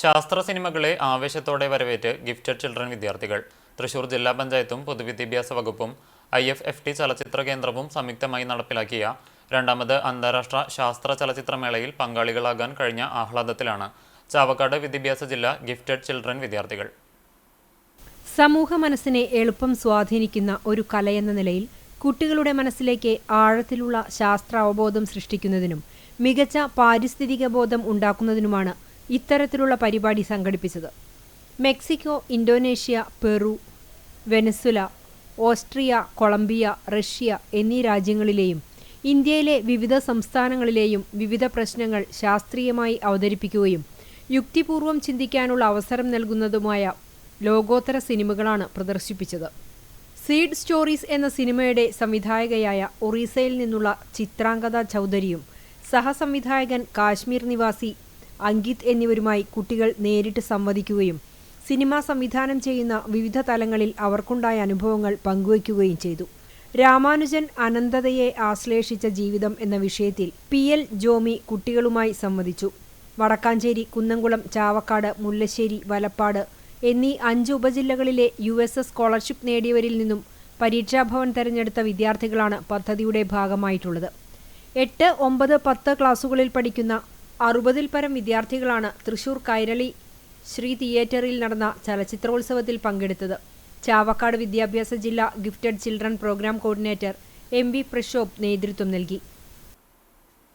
ശാസ്ത്ര സിനിമകളെ ആവേശത്തോടെ വരവേറ്റ് ഗിഫ്റ്റഡ് ചിൽഡ്രൻ വിദ്യാർത്ഥികൾ. തൃശൂർ ജില്ലാ പഞ്ചായത്തും പൊതുവിദ്യാഭ്യാസ വകുപ്പും ഐ എഫ് എഫ് ടി ചലച്ചിത്ര കേന്ദ്രവും സംയുക്തമായി നടപ്പിലാക്കിയ രണ്ടാമത് അന്താരാഷ്ട്ര ശാസ്ത്ര ചലച്ചിത്രമേളയിൽ പങ്കാളികളാകാൻ കഴിഞ്ഞ ആഹ്ലാദത്തിലാണ് ചാവക്കാട് വിദ്യാഭ്യാസ ജില്ല ഗിഫ്റ്റഡ് ചിൽഡ്രൻ വിദ്യാർത്ഥികൾ. സമൂഹ മനസ്സിനെ എളുപ്പം സ്വാധീനിക്കുന്ന ഒരു കലയെന്ന നിലയിൽ കുട്ടികളുടെ മനസ്സിലേക്ക് ആഴത്തിലുള്ള ശാസ്ത്ര അവബോധം സൃഷ്ടിക്കുന്നതിനും മികച്ച പാരിസ്ഥിതിക ബോധം ഉണ്ടാക്കുന്നതിനുമാണ് ഇത്തരത്തിലുള്ള പരിപാടി സംഘടിപ്പിച്ചത്. Mexico Indonesia Peru Venezuela Austria Colombia Russia എന്നീ രാജ്യങ്ങളിലെയും ഇന്ത്യയിലെ വിവിധ സംസ്ഥാനങ്ങളിലെയും വിവിധ പ്രശ്നങ്ങൾ ശാസ്ത്രീയമായി അവതരിപ്പിക്കുകയും യുക്തിപൂർവം ചിന്തിക്കാനുള്ള അവസരം നൽകുന്നതുമായ ലോകോത്തര സിനിമകളാണ് പ്രദർശിപ്പിച്ചത്. സീഡ് സ്റ്റോറീസ് എന്ന സിനിമയുടെ സംവിധായകയായ ഒറീസയിൽ നിന്നുള്ള ചിത്രാംഗത ചൗധരിയും സഹസംവിധായകൻ കാശ്മീർ നിവാസി അങ്കിത് എന്നിവരുമായി കുട്ടികൾ നേരിട്ട് സംവദിക്കുകയും സിനിമ സംവിധാനം ചെയ്യുന്ന വിവിധ തലങ്ങളിൽ അവർക്കുണ്ടായ അനുഭവങ്ങൾ പങ്കുവയ്ക്കുകയും ചെയ്തു. രാമാനുജൻ അനന്തതയെ ആശ്ലേഷിച്ച ജീവിതം എന്ന വിഷയത്തിൽ പി. എൽ. ജോമി കുട്ടികളുമായി സംവദിച്ചു. വടക്കാഞ്ചേരി കുന്നംകുളം ചാവക്കാട് മുല്ലശ്ശേരി വലപ്പാട് എന്നീ അഞ്ച് ഉപജില്ലകളിലെ യു എസ് എസ് സ്കോളർഷിപ്പ് നേടിയവരിൽ നിന്നും പരീക്ഷാഭവൻ തെരഞ്ഞെടുത്ത വിദ്യാർത്ഥികളാണ് പദ്ധതിയുടെ ഭാഗമായിട്ടുള്ളത്. എട്ട് ഒമ്പത് പത്ത് ക്ലാസുകളിൽ പഠിക്കുന്ന അറുപതിൽ പരം വിദ്യാർത്ഥികളാണ് തൃശൂർ കൈരളി ശ്രീ തിയേറ്ററിൽ നടന്ന ചലച്ചിത്രോത്സവത്തിൽ പങ്കെടുത്തത്. ചാവക്കാട് വിദ്യാഭ്യാസ ജില്ലാ gifted children program coordinator M V Prashobh നേതൃത്വം നൽകി.